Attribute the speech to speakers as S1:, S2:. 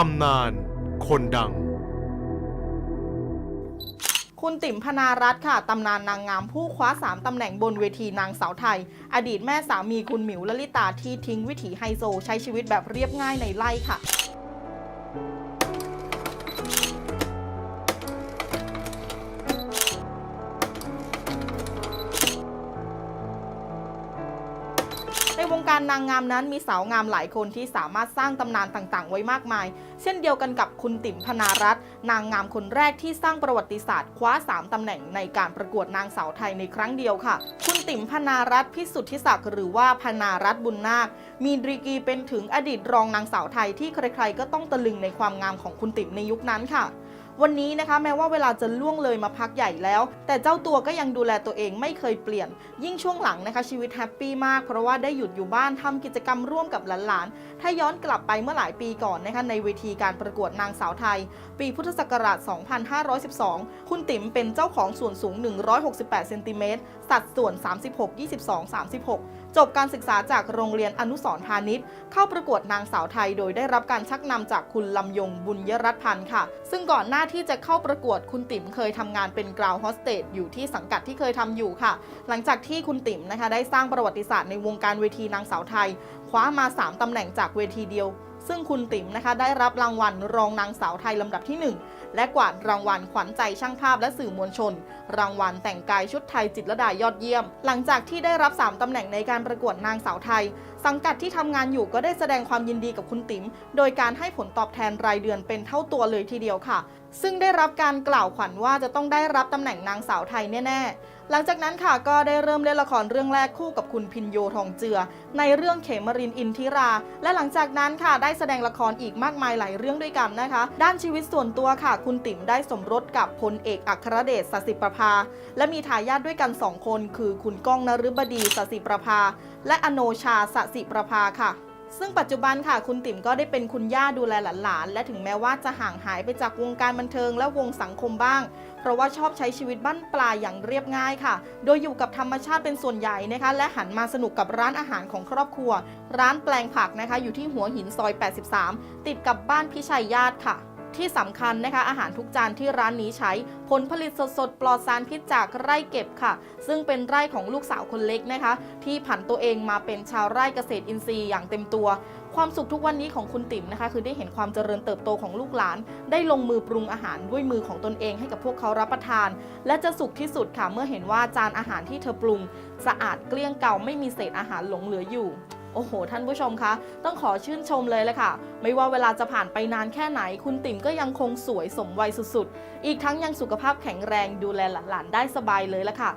S1: ตำนาน คนดัง
S2: คุณติ๋มพนารัตน์ค่ะ ตำนานนางงามผู้คว้า 3 ตำแหน่งบนเวทีนางสาวไทย อดีตแม่สามีคุณหมิวลลิตาที่ทิ้งวิถีไฮโซ ใช้ชีวิตแบบเรียบง่ายในไร่ค่ะ ในวงการนางงามนั้นมีสาวงามหลายคนที่สามารถสร้างตำนานต่างๆ ไว้มากมาย เช่นเดียวกันกับคุณติ๋มพนารัตน์นางงามคนแรกที่สร้างประวัติศาสตร์คว้า 3 ตำแหน่งในการประกวดนางสาวไทยในครั้งเดียวค่ะ คุณติ๋มพนารัตน์พิสุทธิศักดิ์หรือว่าพนารัตน์บุญนาค มีดีกรีเป็นถึงอดีตรองนางสาวไทยที่ใครๆก็ต้องตะลึงในความงามของคุณติ๋มในยุคนั้นค่ะ วันนี้นะคะแม้ว่าเวลาจะล่วงเลยมาพักใหญ่แล้ว แต่เจ้าตัวก็ยังดูแลตัวเองไม่เคยเปลี่ยน ยิ่งช่วงหลังนะคะชีวิตแฮปปี้มากเพราะว่าได้หยุดอยู่บ้านทำกิจกรรมร่วมกับหลานๆ ถ้าย้อนกลับไปเมื่อหลายปีก่อนนะคะในเวทีการประกวดนางสาวไทย ปีพุทธศักราช 2512 คุณติ๋มเป็นเจ้าของส่วนสูง 168 เซนติเมตร สัดส่วน 36 22 36 จบการศึกษาจากโรงเรียนอนุสรพาณิชย์ เข้าประกวดนางสาวไทย โดยได้รับการชักนำจากคุณลำยงบุญยรัตน์พันธ์ค่ะ ซึ่งก่อนหน้าที่จะเข้าประกวดคุณติ๋มเคยทำงานเป็นกราวโฮสเตสอยู่ที่สังกัดที่เคยทำอยู่ค่ะ หลังจากที่คุณติ๋มนะคะได้สร้างประวัติศาสตร์ในวงการเวทีนางสาวไทย คว้ามา 3ตำแหน่งจากเวทีเดียว ซึ่งคุณติ๋มนะคะได้รับรางวัลรองนางสาวไทยลำดับที่ 1 และกวาดรางวัลขวัญใจช่างภาพและสื่อมวลชน รางวัลแต่งกายชุดไทยจิตรดายอดเยี่ยม หลังจากที่ได้รับ 3 ตำแหน่งในการประกวดนางสาวไทย สังกัดที่ทำงานอยู่ก็ได้แสดงความยินดีกับคุณติ๋มโดยการให้ผลตอบแทนรายเดือนเป็นเท่าตัวเลยทีเดียวค่ะ ซึ่งได้รับการกล่าวขวัญว่าจะต้องได้รับตำแหน่งนางสาวไทยแน่ๆ หลังจากนั้นค่ะก็ได้เริ่มเล่นละครเรื่องแรกคู่กับคุณพินโยทองเจือ ในเรื่องเขมรินอินทิรา และหลังจากนั้นค่ะได้แสดงละครอีกมากมายหลายเรื่องด้วยกันนะคะ ด้านชีวิตส่วนตัวค่ะ คุณติ๋มได้สมรสกับพลเอกอัครเดชสสิประภา และมีทายาทด้วยกันสองคน คือคุณก้องนฤบดีสสิประภา และอโนชาสสิประภาค่ะ ซึ่งปัจจุบันค่ะคุณติ๋มก็ได้เป็นคุณย่าดูแลหลานๆ และถึงแม้ว่าจะห่างหายไปจากวงการบันเทิงและวงสังคมบ้าง เพราะว่าชอบใช้ชีวิตบ้านปลายอย่างเรียบง่ายค่ะ โดยอยู่กับธรรมชาติเป็นส่วนใหญ่นะคะ และหันมาสนุกกับร้านอาหารของครอบครัว ร้านแปลงผักนะคะ อยู่ที่หัวหินซอย 83 ติดกับบ้านพิชัยญาติค่ะ ที่สำคัญนะคะ อาหารทุกจานที่ร้านนี้ใช้ผลผลิตสดๆ ปลอดสารพิษจากไร่เก็บค่ะ ซึ่งเป็นไร่ของลูกสาวคนเล็กนะคะ ที่ผันตัวเองมาเป็นชาวไร่เกษตรอินทรีย์อย่างเต็มตัว ความสุขทุกวันนี้ของคุณติ๋มนะคะ คือได้เห็นความเจริญเติบโตของลูกหลาน ได้ลงมือปรุงอาหารด้วยมือของตนเองให้กับพวกเขารับประทาน และจะสุขที่สุดค่ะเมื่อเห็นว่าจานอาหารที่เธอปรุง สะอาดเกลี้ยงเก่าไม่มีเศษอาหารหลงเหลืออยู่ โอ้โห ท่านผู้ชมคะ ต้องขอชื่นชมเลยเลยค่ะ ไม่ว่าเวลาจะผ่านไปนานแค่ไหน คุณติ๋มก็ยังคงสวยสมวัยสุดๆ อีกทั้งยังสุขภาพแข็งแรงดูแลหลานๆได้สบายเลยละค่ะ